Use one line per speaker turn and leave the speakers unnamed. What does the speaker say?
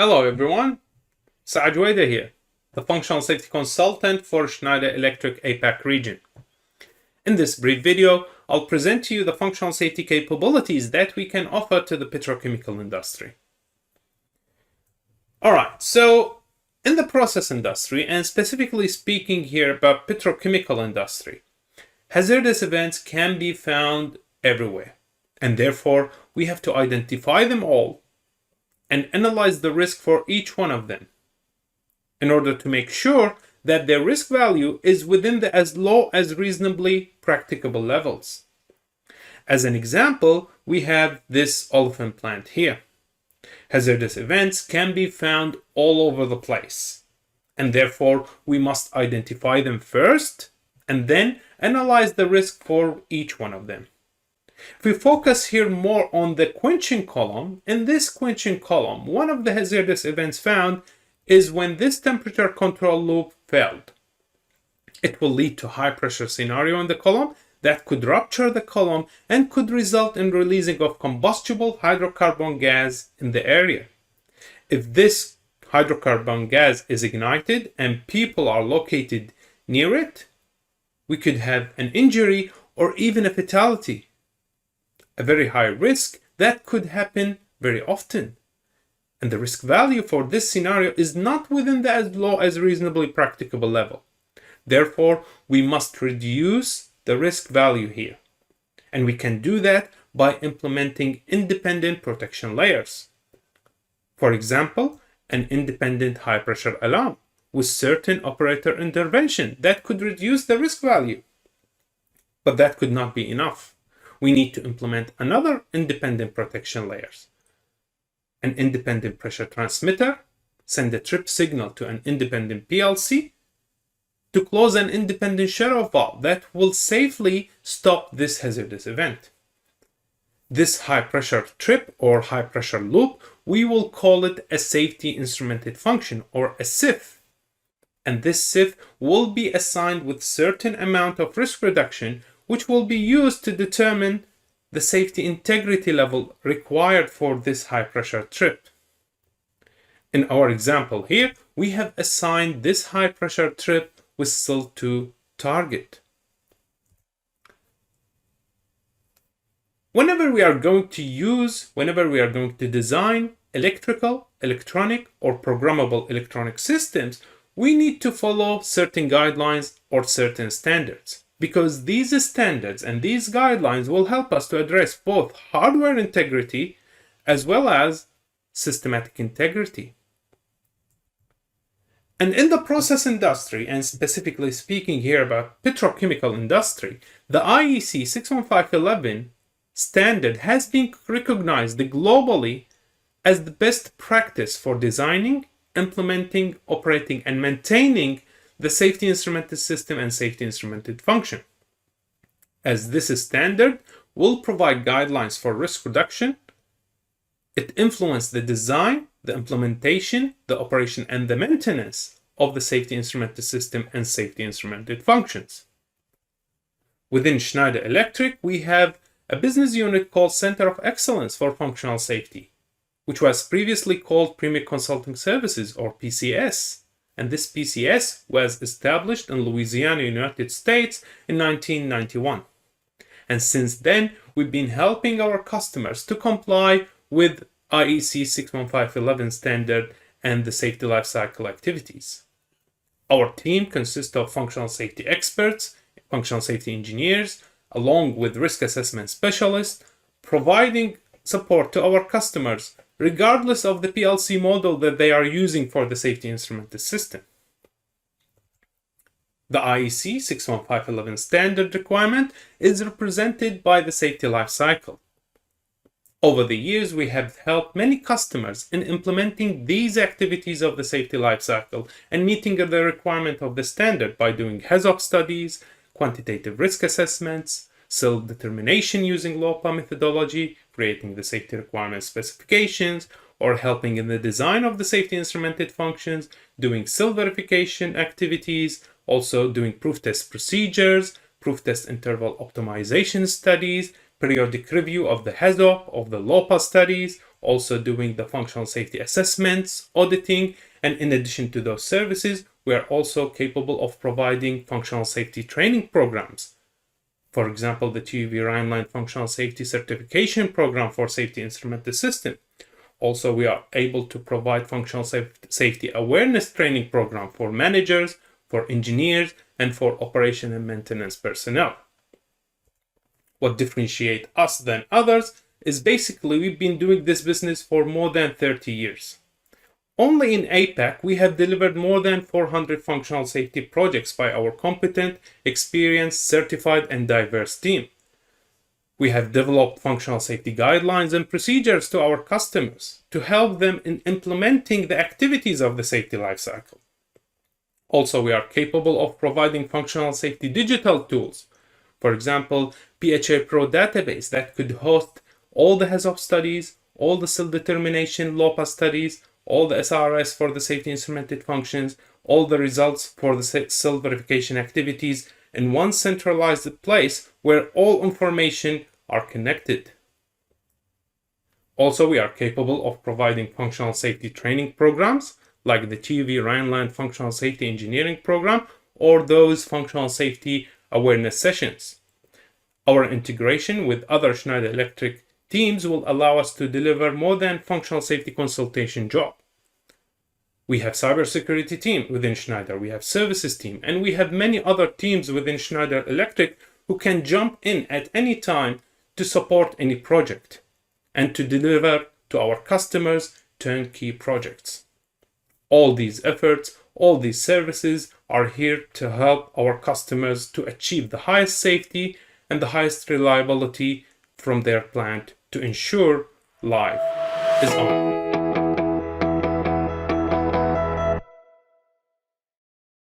Hello everyone, Saad Juwaida here, the functional safety consultant for Schneider Electric APAC region. In this brief video, I'll present to you the functional safety capabilities that we can offer to the petrochemical industry. Alright, so in the process industry, and specifically speaking here about petrochemical industry, hazardous events can be found everywhere, and therefore we have to identify them all and analyze the risk for each one of them in order to make sure that their risk value is within the as low as reasonably practicable levels. As an example, we have this olefin plant here. Hazardous events can be found all over the place, and therefore we must identify them first and then analyze the risk for each one of them. If we focus here more on the quenching column, in this quenching column, one of the hazardous events found is when this temperature control loop failed. It will lead to high pressure scenario in the column that could rupture the column and could result in releasing of combustible hydrocarbon gas in the area. If this hydrocarbon gas is ignited and people are located near it, we could have an injury or even a fatality a very high risk that could happen very often. And the risk value for this scenario is not within the as low as reasonably practicable level. Therefore, we must reduce the risk value here. And we can do that by implementing independent protection layers. For example, an independent high pressure alarm with certain operator intervention that could reduce the risk value. But that could not be enough we need to implement another independent protection layers. An independent pressure transmitter, send a trip signal to an independent PLC to close an independent shut-off valve that will safely stop this hazardous event. This high pressure trip or high pressure loop, we will call it a safety instrumented function or a SIF. And this SIF will be assigned with certain amount of risk reduction which will be used to determine the safety integrity level required for this high pressure trip. In our example here, we have assigned this high pressure trip with SIL2 target. Whenever we are going to use, whenever we are going to design electrical, electronic, or programmable electronic systems, we need to follow certain guidelines or certain standards because these standards and these guidelines will help us to address both hardware integrity as well as systematic integrity. And in the process industry, and specifically speaking here about petrochemical industry, the IEC 61511 standard has been recognized globally as the best practice for designing, implementing, operating, and maintaining the safety instrumented system and safety instrumented function. As this is standard, will provide guidelines for risk reduction. It influences the design, the implementation, the operation, and the maintenance of the safety instrumented system and safety instrumented functions. Within Schneider Electric, we have a business unit called Center of Excellence for Functional Safety, which was previously called Premier Consulting Services or PCS and this PCS was established in Louisiana, United States in 1991. And since then, we've been helping our customers to comply with IEC 61511 standard and the safety lifecycle activities. Our team consists of functional safety experts, functional safety engineers, along with risk assessment specialists, providing support to our customers regardless of the PLC model that they are using for the safety instrumented system. The IEC 61511 standard requirement is represented by the safety life cycle. Over the years, we have helped many customers in implementing these activities of the safety life cycle and meeting the requirement of the standard by doing HAZOP studies, quantitative risk assessments, SIL determination using LOPA methodology, creating the safety requirement specifications, or helping in the design of the safety instrumented functions, doing SIL verification activities, also doing proof test procedures, proof test interval optimization studies, periodic review of the HAZOP, of the LOPA studies, also doing the functional safety assessments, auditing, and in addition to those services, we are also capable of providing functional safety training programs. For example, the TÜV Rheinland Functional Safety Certification Program for Safety Instrumented System. Also, we are able to provide functional safety awareness training program for managers, for engineers, and for operation and maintenance personnel. What differentiates us than others is basically we've been doing this business for more than 30 years. Only in APAC, we have delivered more than 400 functional safety projects by our competent, experienced, certified, and diverse team. We have developed functional safety guidelines and procedures to our customers to help them in implementing the activities of the safety lifecycle. Also, we are capable of providing functional safety digital tools. For example, PHA Pro database that could host all the HAZOP studies, all the SIL determination LOPA studies, all the SRS for the safety instrumented functions, all the results for the SIL verification activities in one centralized place where all information are connected. Also, we are capable of providing functional safety training programs like the TÜV Rheinland Functional Safety Engineering Program or those functional safety awareness sessions. Our integration with other Schneider Electric teams will allow us to deliver more than functional safety consultation job. We have cybersecurity team within Schneider, we have services team, and we have many other teams within Schneider Electric who can jump in at any time to support any project and to deliver to our customers turnkey projects. All these efforts, all these services are here to help our customers to achieve the highest safety and the highest reliability from their plant to ensure life is on.